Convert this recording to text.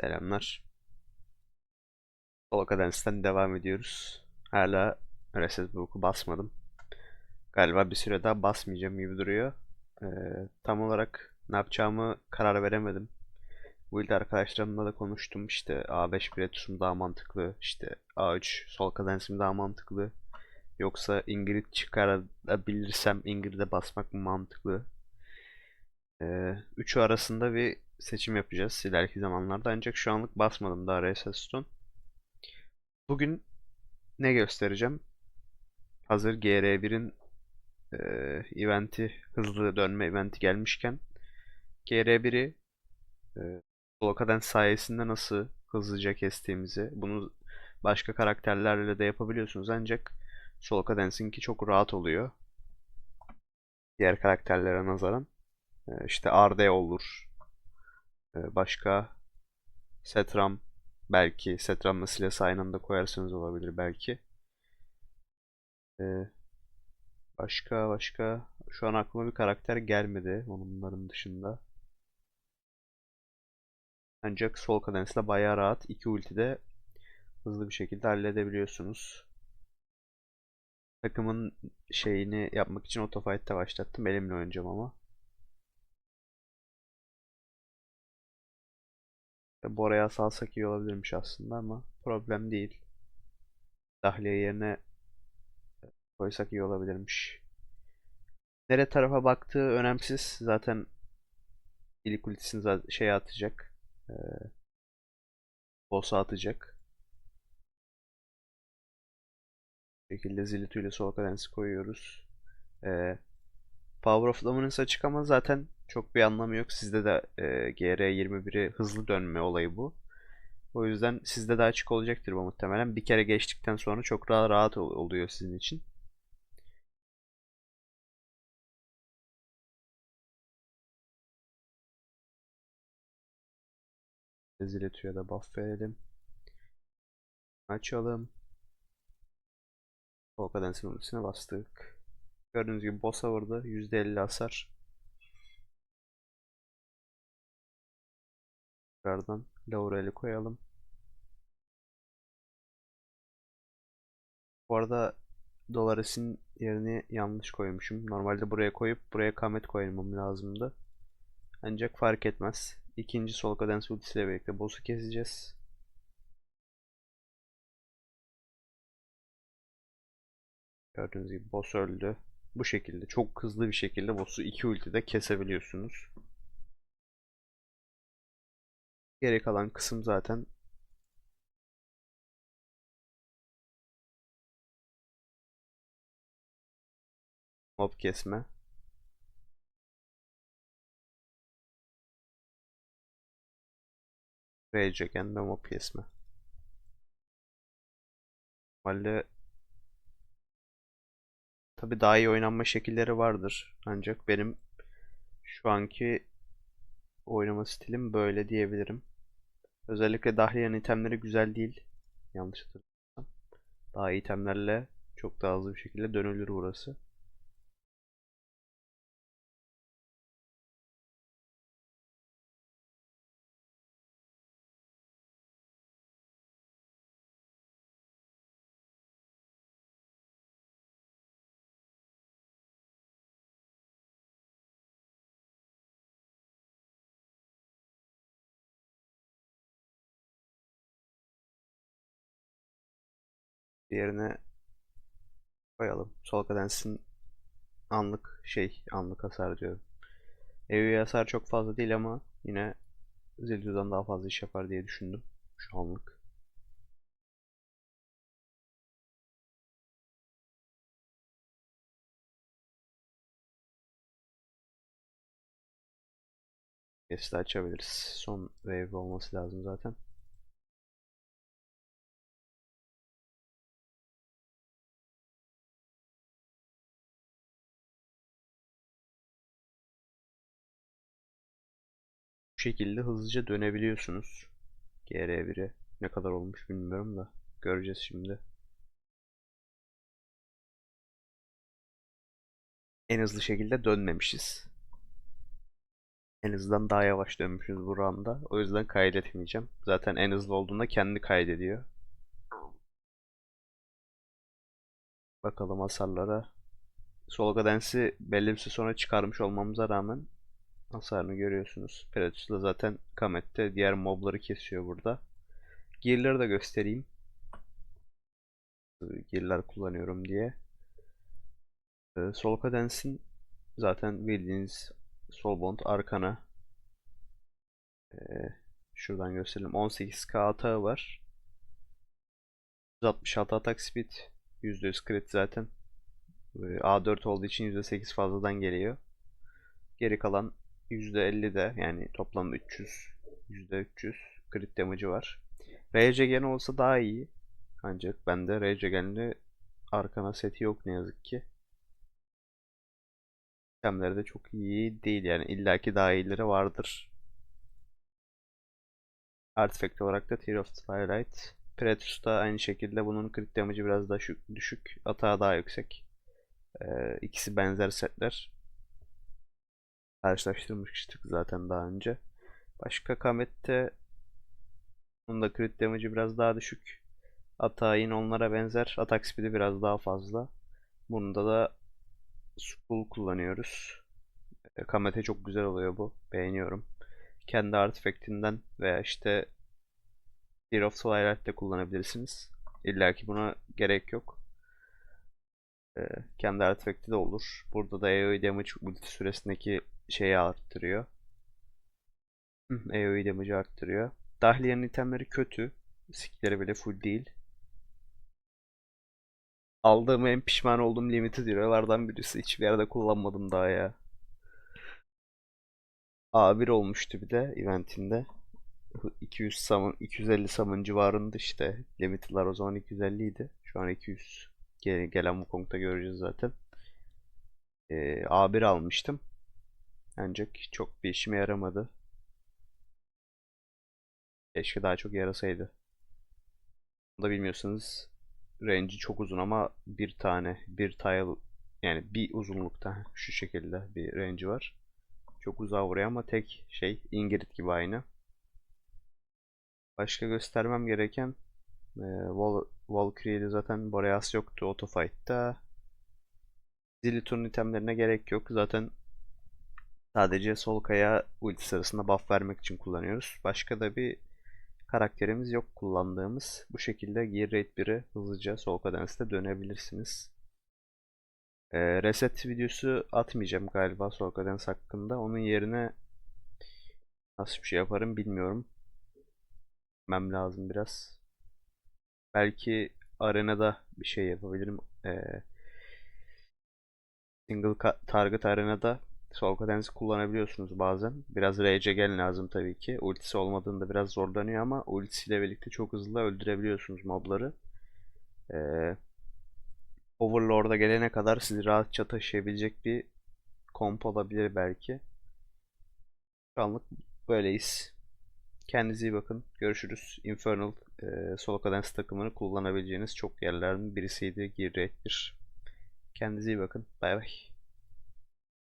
Selamlar. Solo Cadence'den devam ediyoruz. Hala Reset Book'u basmadım. Galiba bir süre daha basmayacağım gibi duruyor. Ee, tam olarak ne yapacağımı karar veremedim. Build arkadaşlarımla da konuştum. İşte A5 Pilatus mu daha mantıklı, işte A3 Sol Cadence mi daha mantıklı. Yoksa Ingrid çıkarabilirsem Ingrid'e basmak mı mantıklı? Ee, üçü arasında bir seçim yapacağız ileriki zamanlarda. Ancak şu anlık basmadım daha Reset Stone. Bugün ne göstereceğim? Hazır GR1'in e, eventi, hızlı dönme eventi gelmişken GR1'i e, Solo Cadence sayesinde nasıl hızlıca kestiğimizi bunu başka karakterlerle de yapabiliyorsunuz ancak Solo Cadence'inki çok rahat oluyor. Diğer karakterlere nazaran. E, işte RD olur. E, başka Setram belki Setram'la Silas aynı anda koyarsanız olabilir belki. E, başka başka şu an aklıma bir karakter gelmedi onların dışında. Ancak sol kadensle bayağı rahat iki ultide hızlı bir şekilde halledebiliyorsunuz. Takımın şeyini yapmak için otofight'te başlattım. Elimle oynayacağım ama. Bora'ya salsak iyi olabilirmiş aslında ama problem değil. Dahliye yerine koysak iyi olabilirmiş. Nere tarafa baktığı önemsiz. Zaten ilk ultisini şeye atacak. Ee, boss'a atacak. Bu şekilde Zillitu ile Soul koyuyoruz. Ee, Power of Dominance açık ama zaten çok bir anlamı yok. Sizde de e, GR21'i hızlı dönme olayı bu. O yüzden sizde de açık olacaktır bu muhtemelen. Bir kere geçtikten sonra çok daha rahat ol- oluyor sizin için. Zilitu'ya da buff verelim. Açalım. Kadar ultisine bastık. Gördüğünüz gibi boss'a vurdu. %50 hasar. Tekrardan Laurel'i koyalım. Bu arada Dolares'in yerini yanlış koymuşum. Normalde buraya koyup buraya Kamet koymam lazımdı. Ancak fark etmez. İkinci sol kadens ultisiyle birlikte boss'u keseceğiz. Gördüğünüz gibi boss öldü. Bu şekilde çok hızlı bir şekilde boss'u iki ultide kesebiliyorsunuz. Geri kalan kısım zaten mob kesme. Rage Again ve mob kesme. Normalde tabi daha iyi oynanma şekilleri vardır. Ancak benim şu anki oynama stilim böyle diyebilirim. Özellikle Dahliye'nin itemleri güzel değil. Yanlış hatırlamıyorsam. Daha iyi itemlerle çok daha hızlı bir şekilde dönülür burası. Diğerine koyalım. Sol kadensin anlık şey anlık hasar diyorum. AoE hasar çok fazla değil ama yine Zildu'dan daha fazla iş yapar diye düşündüm şu anlık. Kesti açabiliriz. Son wave olması lazım zaten. Bu şekilde hızlıca dönebiliyorsunuz. GR1'e ne kadar olmuş bilmiyorum da göreceğiz şimdi. En hızlı şekilde dönmemişiz. En hızdan daha yavaş dönmüşüz bu roundda. O yüzden kaydetmeyeceğim. Zaten en hızlı olduğunda kendi kaydediyor. Bakalım hasarlara. Solga Dance'i belli bir süre sonra çıkarmış olmamıza rağmen hasarını görüyorsunuz. Predatus da zaten Kamet'te diğer mobları kesiyor burada. Gear'ları da göstereyim. Gear'lar kullanıyorum diye. Ee, Solga Dance'in zaten bildiğiniz Soulbound Arkana ee, şuradan gösterelim. 18k atağı var. 166 atak speed. %100 crit zaten. Ee, A4 olduğu için %8 fazladan geliyor. Geri kalan %50 de yani toplam 300 %300 crit damage'ı var. RCGN olsa daha iyi. Ancak bende RCGN'li arkana seti yok ne yazık ki. Sistemleri de çok iyi değil yani illaki daha iyileri vardır. Artifact olarak da Tear of Twilight. Pretus da aynı şekilde bunun crit damage'ı biraz daha düşük. Atağı daha yüksek. Ee, ikisi benzer setler. Karşılaştırmıştık zaten daha önce. Başka Kamet'te bunun da crit damage'ı biraz daha düşük. Atağı yine onlara benzer. Atak speed'i biraz daha fazla. Bunda da Skull kullanıyoruz. E, Kamete çok güzel oluyor bu. Beğeniyorum. Kendi artifactinden veya işte Tear of Twilight de kullanabilirsiniz. İlla ki buna gerek yok. E, kendi artifacti de olur. Burada da AoE damage ulti süresindeki şeyi arttırıyor. AoE damage'ı arttırıyor. Dahliye'nin itemleri kötü. Skill'leri bile full değil. Aldığım en pişman olduğum limited hero'lardan birisi. Hiçbir yerde kullanmadım daha ya. A1 olmuştu bir de eventinde. 200 summon, 250 summon civarında işte. Limited'lar o zaman 250 idi. Şu an 200. Gel- Gelen Wukong'da göreceğiz zaten. Ee, A1 almıştım. Ancak çok bir işime yaramadı. Keşke daha çok yarasaydı. Bunu da bilmiyorsanız range'i çok uzun ama bir tane bir tile yani bir uzunlukta şu şekilde bir range'i var. Çok uzağa vuruyor ama tek şey Ingrid gibi aynı. Başka göstermem gereken e, Val Valkyrie'de zaten Boreas yoktu Autofight'ta. Zilitur'un itemlerine gerek yok. Zaten sadece sol kaya ulti sırasında buff vermek için kullanıyoruz. Başka da bir karakterimiz yok kullandığımız. Bu şekilde Gear Rate 1'i hızlıca sol kadenste dönebilirsiniz. Ee, reset videosu atmayacağım galiba sol kadens hakkında. Onun yerine nasıl bir şey yaparım bilmiyorum. Bilmem lazım biraz. Belki arenada bir şey yapabilirim. Ee, single target arenada Sol Cadence'i kullanabiliyorsunuz bazen. Biraz RC gel lazım tabii ki. Ultisi olmadığında biraz zorlanıyor ama ultisiyle birlikte çok hızlı öldürebiliyorsunuz mobları. Ee, Overlord'a gelene kadar sizi rahatça taşıyabilecek bir komp olabilir belki. Şu anlık böyleyiz. Kendinize iyi bakın. Görüşürüz. Infernal e, Solo takımını kullanabileceğiniz çok yerlerden birisiydi. Gear 1. Kendinize iyi bakın. Bay bay.